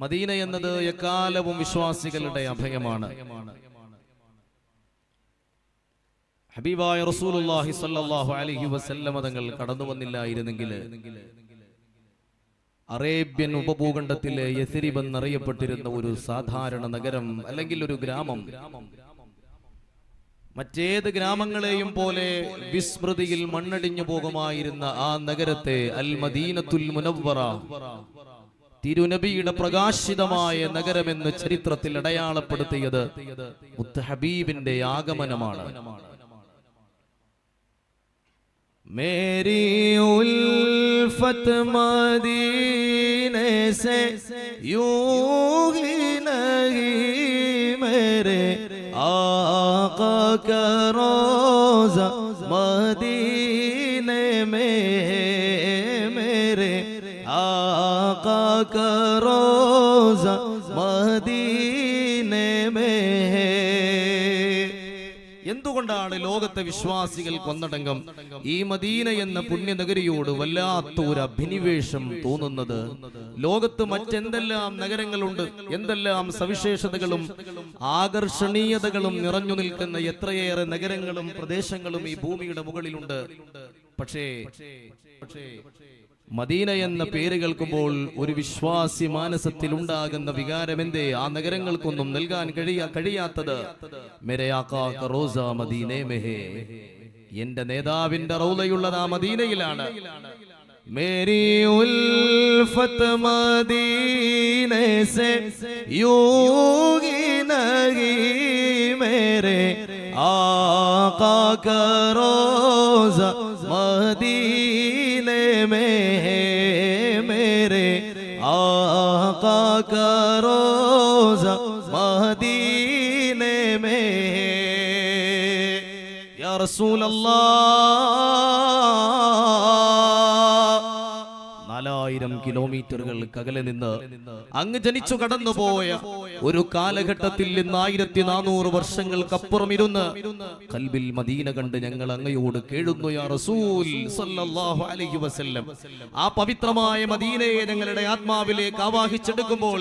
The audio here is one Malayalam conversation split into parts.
മദീന എന്നത് എക്കാലവും വിശ്വാസികളുടെ അഭയമാണ്. ഹബീബായ റസൂലുള്ളാഹി സ്വല്ലല്ലാഹു അലൈഹി വസല്ലമ തങ്ങൾ കടന്നു വന്നില്ലായിരുന്നെങ്കിൽ അറേബ്യൻ ഉപഭൂഖണ്ഡത്തിലെ യസിരിബ് എന്നറിയപ്പെട്ടിരുന്ന ഒരു സാധാരണ നഗരം അല്ലെങ്കിൽ ഒരു ഗ്രാമം. മറ്റേത് ഗ്രാമങ്ങളെയും പോലെ വിസ്മൃതിയിൽ മണ്ണടിഞ്ഞു പോകുമായിരുന്ന ആ നഗരത്തെ അൽ മദീനത്തുൽ മുനവ്വറ. തിരുനബിയുടെ പ്രകാശിതമായ നഗരമെന്ന് ചരിത്രത്തിൽ അടയാളപ്പെടുത്തിയത് മുത്തഹബീബിന്റെ ആഗമനമാണ്. ആ الفت مدینے سے आका का रोजा मदीने में है എന്തുകൊണ്ടാണ് ലോകത്തെ വിശ്വാസികൾ കൊന്നടങ്കം ഈ മദീന എന്ന പുണ്യനഗരിയോട് വല്ലാത്ത ഒരു അഭിനിവേശം തോന്നുന്നത് ലോകത്ത് മറ്റെന്തെല്ലാം നഗരങ്ങളുണ്ട് എന്തെല്ലാം സവിശേഷതകളും ആകർഷണീയതകളും നിറഞ്ഞു നിൽക്കുന്ന എത്രയേറെ നഗരങ്ങളും പ്രദേശങ്ങളും ഈ ഭൂമിയുടെ മുകളിലുണ്ട് പക്ഷേ മദീന എന്ന പേര് കേൾക്കുമ്പോൾ ഒരു വിശ്വാസി മാനസത്തിൽ ഉണ്ടാകുന്ന വികാരം എന്തേ ആ നഗരങ്ങൾക്കൊന്നും നൽകാൻ കഴിയാ കഴിയാത്തത്? റോസ എന്റെ നേതാവിന്റെ റൗലയുള്ളത് ആ മദീനയിലാണ്. മേരി കാക്കറോ നഗി മേരെ मेरे आका का रोजा मदीने में या रसूल अल्लाह നാലായിരം കിലോമീറ്ററുകൾ കകലെ നിന്ന് അങ്ങ് ജനിച്ചു കടന്നുപോയ ഒരു കാലഘട്ടത്തിൽ നിന്ന് ആയിരത്തി നാനൂറ് വർഷങ്ങൾക്കപ്പുറം ഇരുന്ന് കൽബിൽ മദീന കണ്ട് ഞങ്ങൾ അങ്ങയോട് കേഴുന്നു യാ റസൂൽ സല്ലല്ലാഹു അലൈഹി വസല്ലം. ആ പവിത്രമായ മദീനയെ ഞങ്ങളുടെ ആത്മാവിലേക്ക് ആവാഹിച്ചെടുക്കുമ്പോൾ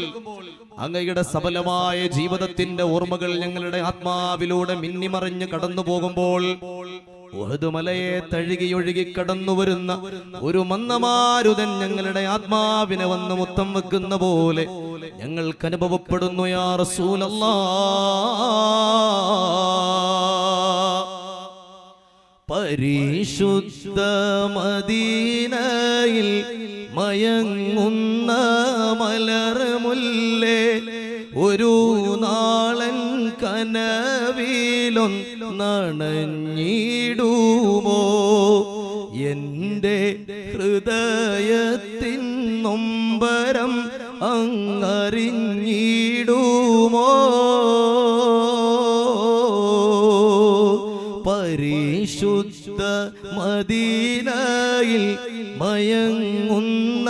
അങ്ങയുടെ സബലമായ ജീവിതത്തിന്റെ ഓർമ്മകൾ ഞങ്ങളുടെ ആത്മാവിലൂടെ മിന്നിമറിഞ്ഞ് കടന്നു പോകുമ്പോൾ ഉഹദ് തഴുകി ഒഴുകി കടന്നു വരുന്ന ഒരു മന്ദമാരുതൻ ഞങ്ങളുടെ ആത്മാവിനെ വന്ന് മുത്തം വെക്കുന്ന പോലെ ഞങ്ങൾക്ക് അനുഭവപ്പെടുന്നു യാ റസൂലല്ല. പരിശുദ്ധ മദീനയിൽ മയങ്ങുന്ന മലർമുല്ലേ ഒരു നാളൻ കനവിലൊന്നണഞ്ഞിടുമോ എന്റെ ഹൃദയത്തിൻ നൊമ്പരം അങ്ങറിഞ്ഞിടുമോ? പരിശുദ്ധ മദീനയിൽ മയങ്ങുന്ന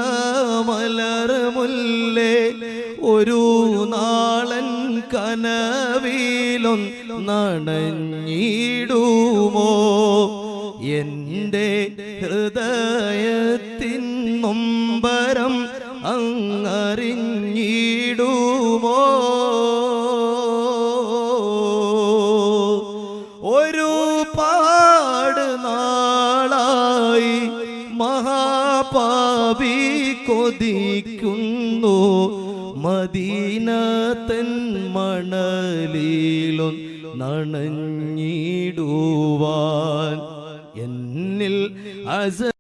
മലർമുല്ലേ? ഒരു നാളൻ കനവിലൊന്നണഞ്ഞിടുമോ എന്റെ ഹൃദയത്തിൻ നൊമ്പരം അങ്ങറിഞ്ഞിടുമോ? ഒരു പാട് നാളായി മഹാപാപി കൊതിക്കുന്നു. മദീനത്തൻ മണലിലും നണഞ്ഞിടുവാൻ എന്നിൽ അസ